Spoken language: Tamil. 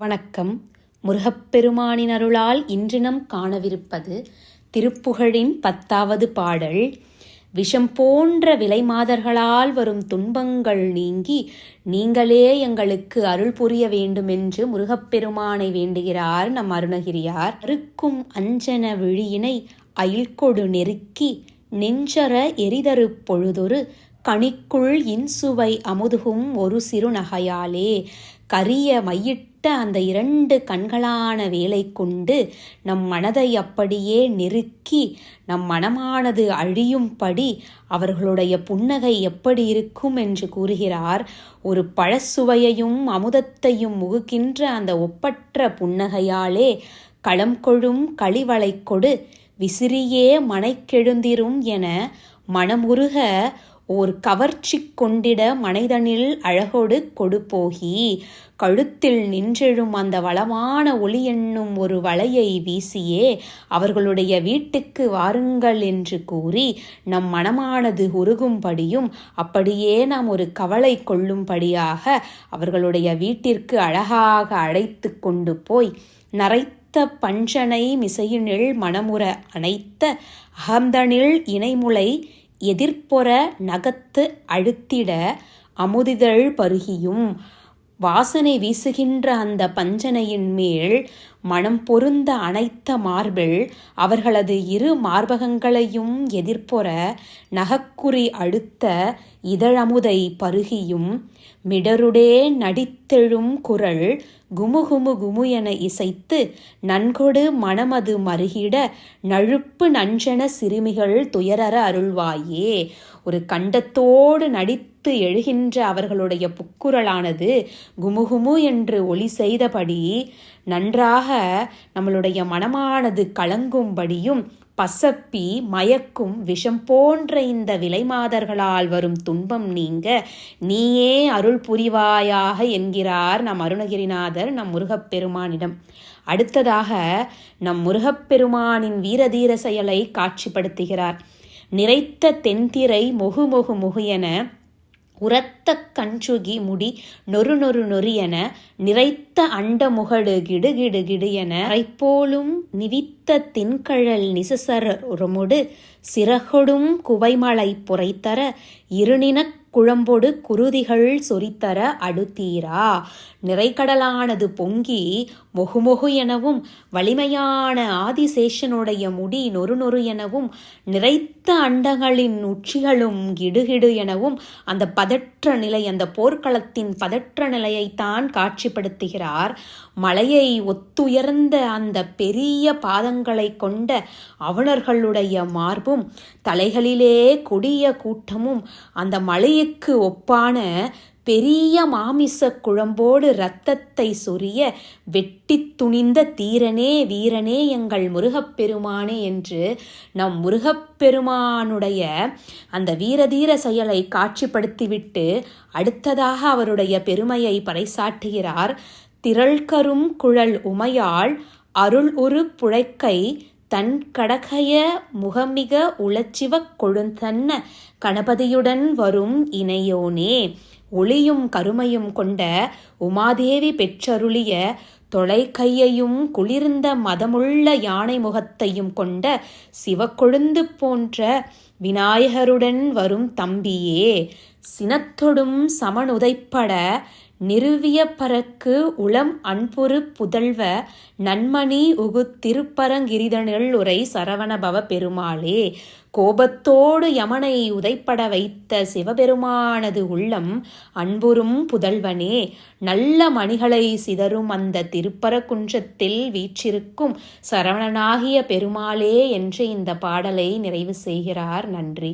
வணக்கம். முருகப்பெருமானின் அருளால் இன்று நம் காணவிருப்பது திருப்புகழின் பத்தாவது பாடல். விஷம் போன்ற விலைமாதர்களால் வரும் துன்பங்கள் நீங்கி நீங்களே எங்களுக்கு அருள் புரிய வேண்டுமென்று முருகப்பெருமானை வேண்டுகிறார் நம் அருணகிரியார். அறுக்கும் அஞ்சன விழியினை அயில்கொடு நெருக்கி நெஞ்சர எரிதரு பொழுதொரு கணிக்குள் இன்சுவை அமுதுகும் ஒரு சிறு நகையாலே கரிய மையிட்டு அந்த இரண்டு கண்களான வேலை கொண்டு நம் மனதை அப்படியே நெருக்கி நம் மனமானது அழியும்படி அவர்களுடைய புன்னகை எப்படி இருக்கும் என்று கூறுகிறார். ஒரு பழசுவையையும் அமுதத்தையும் முகுக்கின்ற அந்த ஒப்பற்ற புன்னகையாலே களம் கொழும் களிவளை கொடு விசிறியே மனைக்கெழுந்திரும் என மனமுருக ஓர் கவர்ச்சி கொண்டிட மனைதனில் அழகொடு கொடுப்போகி கழுத்தில் நின்றெழும் அந்த வளமான ஒளி என்னும் ஒரு வலையை வீசியே அவர்களுடைய வீட்டுக்கு வாருங்கள் என்று கூறி நம் மனமானது உருகும்படியும் அப்படியே நாம் ஒரு கவலை கொள்ளும்படியாக அவர்களுடைய வீட்டிற்கு அழகாக அழைத்து கொண்டு போய் நரைத்த பஞ்சனை மிசையினில் மனமுற அணைத்த அகந்தனில் இணைமுலை எதிர்ப்புற நகத்து அழுத்திட அமுதிதழ் பருகியும் வாசனை வீசுகின்ற அந்த பஞ்சனையின் மேல் மனம் பொருந்த அனைத்த மார்பிள் அவர்களது இரு மார்பகங்களையும் எதிர்ப்புற நகக்குறி அடுத்த இதழமுதை பருகியும் மிடருடே நடித்தெழும் குரல் குமுகுமு குமு என இசைத்து நன்கொடு மனமது மருகிட நழுப்பு நஞ்சன சிறுமிகள் துயரற அருள்வாயே. ஒரு கண்டத்தோடு நடித்த எழுகின்ற அவர்களுடைய புக்குரலானது குமுகுமு என்று ஒளி செய்தபடி நன்றாக நம்மளுடைய மனமானது கலங்கும்படியும் பசப்பி மயக்கும் விஷம் போன்ற இந்த விலைமாதர்களால் வரும் துன்பம் நீங்க நீயே அருள் புரிவாயாக என்கிறார் நம் அருணகிரிநாதர் நம் முருகப்பெருமானிடம். அடுத்ததாக நம் முருகப்பெருமானின் வீரதீர செயலை காட்சிப்படுத்துகிறார். நிறைத்த தென்திரை மொகு மொகு மொகு என உரத்த கஞ்சுகி முடி நொறு நொறு நொறு என நிறைத்த அண்ட முகடு கிடு கிடு கிடு என போலும் நிவித்த தின்கழல் நிசசரமுடு சிறகொடும் குவைமலை புரைத்தர இருநினக் குழம்பொடு குருதிகள் சொரித்தர அடுத்தீரா. நிறைக்கடலானது பொங்கி மொகுமொகு எனவும் வலிமையான ஆதிசேஷனுடைய முடி நொறு நொறு எனவும் நிறைத்த அண்டங்களின் உச்சிகளும் கிடுகிடு எனவும் அந்த பதற்ற நிலை அந்த போர்க்களத்தின் பதற்ற நிலையைத்தான் காட்சிப்படுத்துகிறார். மலையை ஒத்துயர்ந்த அந்த பெரிய பாதங்களை கொண்ட அவணர்களுடைய மார்பு மார்பும் தலைகளிலே கொடிய கூட்டமும் அந்த மலையுக்கு ஒப்பான பெரிய மாமிச குழம்போடு இரத்தத்தை சொரிய வெட்டி துணிந்த தீரனே வீரனே எங்கள் முருகப்பெருமானே என்று நம் முருகப்பெருமானுடைய அந்த வீரதீர செயலை காட்சிப்படுத்திவிட்டு அடுத்ததாக அவருடைய பெருமையை பறைசாட்டுகிறார் திரள்கரும் குழல் உமையாள் அருள் உரு புழைக்கை தன் கடகைய முகமிக உளச்சிவக் கொழுந்தன்ன கணபதியுடன் வரும் இணையோனே. ஒளியும் கருமையும் கொண்ட உமாதேவி பெற்றருளிய தொலைக்கையையும் குளிர்ந்த மதமுள்ள யானை முகத்தையும் கொண்ட சிவக்கொழுந்து போன்ற விநாயகருடன் வரும் தம்பியே. சினத்தொடும் சமனுதைப்பட நிறுவிய பறக்கு உளம் அன்புறு புதல்வ நன்மணி உகு திருப்பரங்கிரிதனில் உரை சரவணபவ பெருமாளே. கோபத்தோடு யமனை உதைப்பட வைத்த சிவபெருமானது உள்ளம் அன்புறும் புதல்வனே. நல்ல மணிகளை சிதறும் அந்த திருப்பரக்குன்றத்தில் வீற்றிருக்கும் சரவணனாகிய பெருமாளே என்று இந்த பாடலை நிறைவு செய்கிறார். நன்றி.